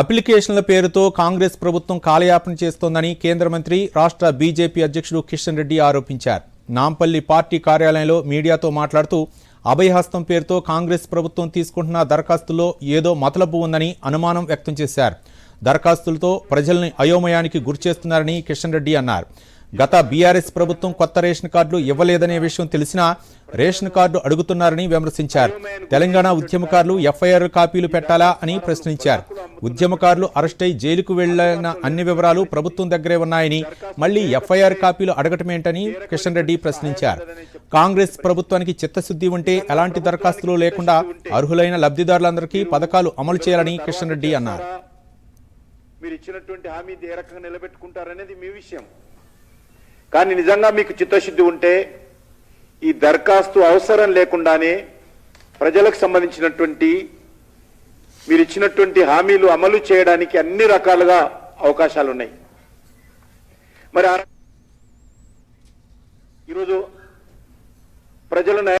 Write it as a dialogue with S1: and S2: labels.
S1: అప్లికేషన్ల పేరుతో కాంగ్రెస్ ప్రభుత్వం కాలయాపన చేస్తోందని కేంద్ర మంత్రి రాష్ట్ర బీజేపీ అధ్యక్షుడు కిషన్ రెడ్డి ఆరోపించారు. నాంపల్లి పార్టీ కార్యాలయంలో మీడియాతో మాట్లాడుతూ అభయహస్తం పేరుతో కాంగ్రెస్ ప్రభుత్వం తీసుకుంటున్న దరఖాస్తుల్లో ఏదో మతలబు ఉందని అనుమానం వ్యక్తం చేశారు. దరఖాస్తులతో ప్రజల్ని అయోమయానికి గురిచేస్తున్నారని కిషన్ రెడ్డి అన్నారు. గత బీఆర్ఎస్ ప్రభుత్వం కొత్త రేషన్ కార్డులు ఇవ్వలేదనే విషయం తెలిసినా రేషన్ కార్డు అడుగుతున్నారని విమర్శించారు. తెలంగాణ ఉద్యమకారులు ఎఫ్ఐఆర్ కాపీలు పెట్టాలా అని ప్రశ్నించారు. ఉద్యమకారులు అరెస్టై జైలుకు వెళ్ళిన అన్ని వివరాలు ప్రభుత్వం దగ్గరే ఉన్నాయని మళ్ళీ ఎఫ్ఐఆర్ కాపీలు అడగటమేంటని కిషన్ రెడ్డి ప్రశ్నించారు. కాంగ్రెస్ ప్రభుత్వానికి చిత్తశుద్ధి ఉంటే ఎలాంటి దరఖాస్తులు లేకుండా అర్హులైన లబ్ధిదారులందరికీ పథకాలు అమలు చేయాలని కిషన్ రెడ్డి అన్నారు.
S2: మీరు ఇచ్చినటువంటి హామీ ఏ రకంగా నిలబెట్టుకుంటారనేది మీ విషయం. కానీ నిజంగా మీకు చిత్తశుద్ధి ఉంటే ఈ దరఖాస్తు అవసరం లేకుండానే ప్రజలకు సంబంధించినటువంటి మీరు ఇచ్చినటువంటి హామీలు అమలు చేయడానికి అన్ని రకాలుగా అవకాశాలు ఉన్నాయి మరి ఈరోజు ప్రజలను